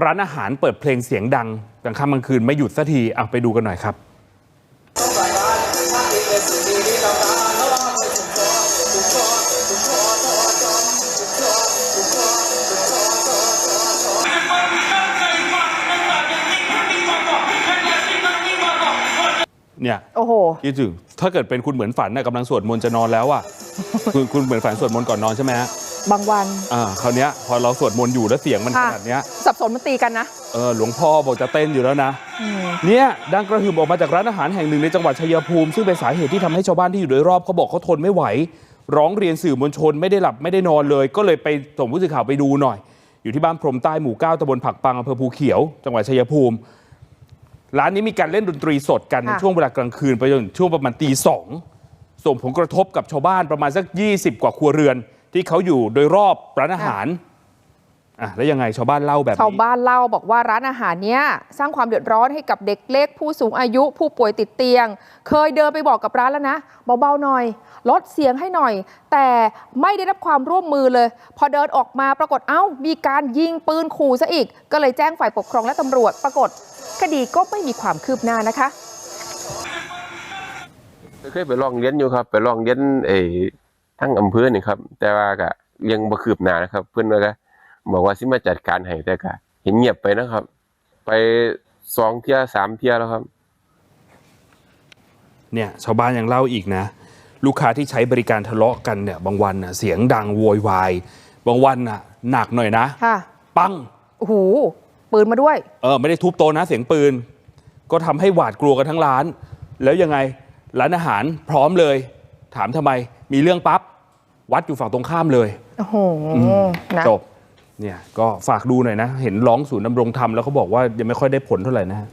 ร้านอาหารเปิดเพลงเสียงดังกลางค่ำกลางคืนไม่หยุดสักทีเอาไปดูกันหน่อยครับเนี่ยโอ้โหคิดถึงถ้าเกิดเป็นคุณเหมือนฝันนะกำลังสวดมนต์จะนอนแล้วอะคุณคุณเหมือนฝันสวดมนต์ก่อนนอนใช่ไหมฮะ บางวันอ่าคราวเนี้ยพอเราสวดมนต์อยู่แล้วเสียงมันขค่ะนาดเนี้ยสับสนมันตีกันนะเออหลวงพ่อบอกจะเต้นอยู่แล้วนะอืมเนี่ยดังกระหึ่มออกมาจากร้านอาหารแห่งหนึ่งในจังหวัดชัยภูมิ ซึ่งเป็นสาเหตุที่ทำให้ชาวบ้านที่อยู่โดยรอบเขาบอกเขาทนไม่ไหว ร้องเรียนสื่อมวลชนไม่ได้หลับไม่ได้นอนเลย ก็เลยไปส่งผู้สื่อข่าวไปดูหน่อย อยู่ที่บ้านพรมใต้หมู่เก้าตำบลผักปังอำเภอภูเขียว จังหวัดชัยภูมิ ร้านนี้มีการเล่นดนตรีสดกันในค่ะช่วงเวลากลางคืนไปจนถึงช่วงประมาณตีสองส่งผลกระทบกับชาวบ้านประมาณสัก 20 กว่าครัวเรือน ที่เขาอยู่โดยรอบร้านอาหารอะแล้วยังไงชาวบ้านเล่าแบบนี้ชาวบ้านเล่าบอกว่าร้านอาหารเนี้ยสร้างความเดือดร้อนให้กับเด็กเล็ก ผู้สูงอายุผู้ป่วยติดเตียง เคยเดินไปบอกกับร้านแล้วนะเบาๆหน่อย ลดเสียงให้หน่อย แต่ไม่ได้รับความร่วมมือเลย พอเดินออกมาปรากฏเอ้า มีการยิงปืนขู่ซะอีก ก็เลยแจ้งฝ่ายปกครองและตำรวจ ปรากฏคดีก็ไม่มีความคืบหน้านะคะเคยไปร้องเรียนอยู่ครับ ไปร้องเรียนเออ ทั้งอำเภอนี่ครับ แต่ว่าก็ยังบ่คืบหน้านะครับ เพิ่นว่าก็บอกว่าสิมาจัดการให้แต่ก็เห็นเงียบไปนะครับ ไปสองเที่ยสามเที่ยแล้วครับ เนี่ยชาวบ้านยังเล่าอีกนะ ลูกค้าที่ใช้บริการทะเลาะกันเนี่ย บางวันน่ะเสียงดังโวยวาย บางวันน่ะ หนักหน่อยนะค่ะ ปังโอ้โหปืนมาด้วย เออไม่ได้ทุบโต๊ะนะเสียงปืน ก็ทำให้หวาดกลัวกันทั้งร้าน แล้วยังไงร้านอาหารพร้อมเลย ถามทำไมมีเรื่องปั๊บ วัดอยู่ฝั่งตรงข้ามเลยโอ้โหนะจบเนี่ยก็ฝากดูหน่อยนะ เห็นร้องศูนย์ดำรงธรรมแล้วเขาบอกว่ายังไม่ค่อยได้ผลเท่าไหร่นะฮะ